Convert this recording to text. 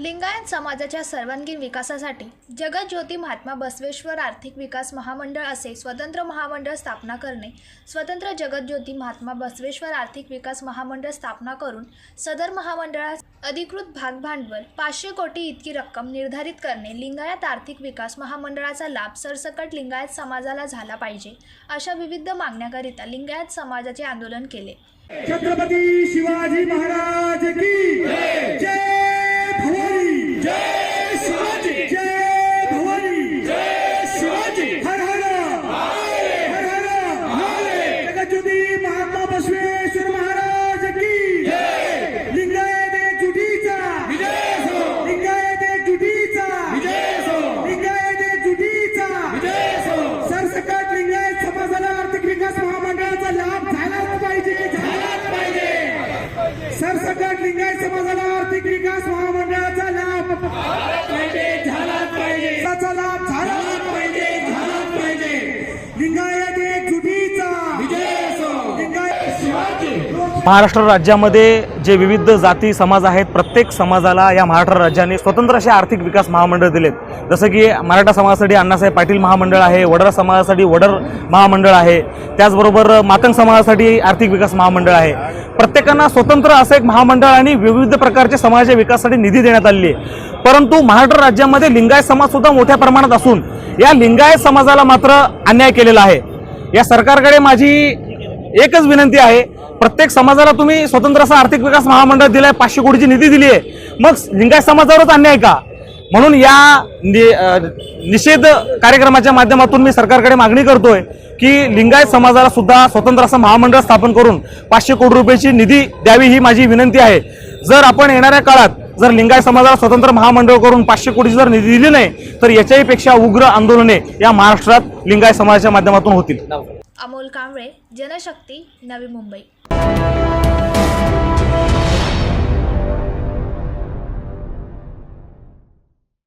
लिंगायत समाजाच्या सर्वांगीण विकासासाठी जगज्योती महात्मा बसवेश्वर आर्थिक विकास महामंडळ असे स्वतंत्र महामंडळ स्थापना करणे स्वतंत्र जगज्योती महात्मा बसवेश्वर आर्थिक विकास महामंडळ स्थापना करून सदर महामंडळास अधिकृत भागभांडवल पाचशे कोटी इतकी रक्कम निर्धारित करणे लिंगायत आर्थिक विकास महामंडळाचा लाभ सरसकट लिंगायत समाजाला झाला पाहिजे अशा विविध मागण्याकरिता लिंगायत समाजाचे आंदोलन केले. छत्रपती शिवाजी महाराज की महाराष्ट्र राज्यामध्ये जे विविध जाती समाज आहेत प्रत्येक समाजाला या महाराष्ट्र राज्याने स्वतंत्र असे आर्थिक विकास महामंडळ दिलेत. जसं की मराठा समाजासाठी अण्णासाहेब पाटील महामंडळ आहे वडर समाजासाठी वडर महामंडळ आहे. त्याचबरोबर मातंग समाजासाठी आर्थिक विकास महामंडळ आहे. प्रत्येकांना स्वतंत्र असं एक महामंडळ आणि विविध प्रकारचे समाजाच्या विकासासाठी निधी देण्यात आलेली आहे. परंतु महाराष्ट्र राज्यामध्ये लिंगायत समाजसुद्धा मोठ्या प्रमाणात असून या लिंगायत समाजाला मात्र अन्याय केलेला आहे. या सरकारकडे माझी एकच विनंती आहे प्रत्येक समाजाला तुम्ही स्वतंत्र असा आर्थिक विकास महामंडळ दिलाय पाचशे कोटीची निधी दिली आहे. मग लिंगायत समाजावरच अन्याय का? म्हणून या नि- निषेध कार्यक्रमाच्या माध्यमातून मी सरकारकडे मागणी करतोय की लिंगायत समाजाला सुद्धा स्वतंत्र असं महामंडळ स्थापन करून पाचशे कोटी रुपयाची निधी द्यावी ही माझी विनंती आहे. जर आपण येणाऱ्या काळात जर लिंगायत समाजाला स्वतंत्र महामंडळ करून पाचशे कोटीची जर निधी दिली नाही तर याच्याही पेक्षा उग्र आंदोलने या महाराष्ट्रात लिंगायत समाजाच्या माध्यमातून होतील. अमोल कांबळे जनशक्ती नवी मुंबई.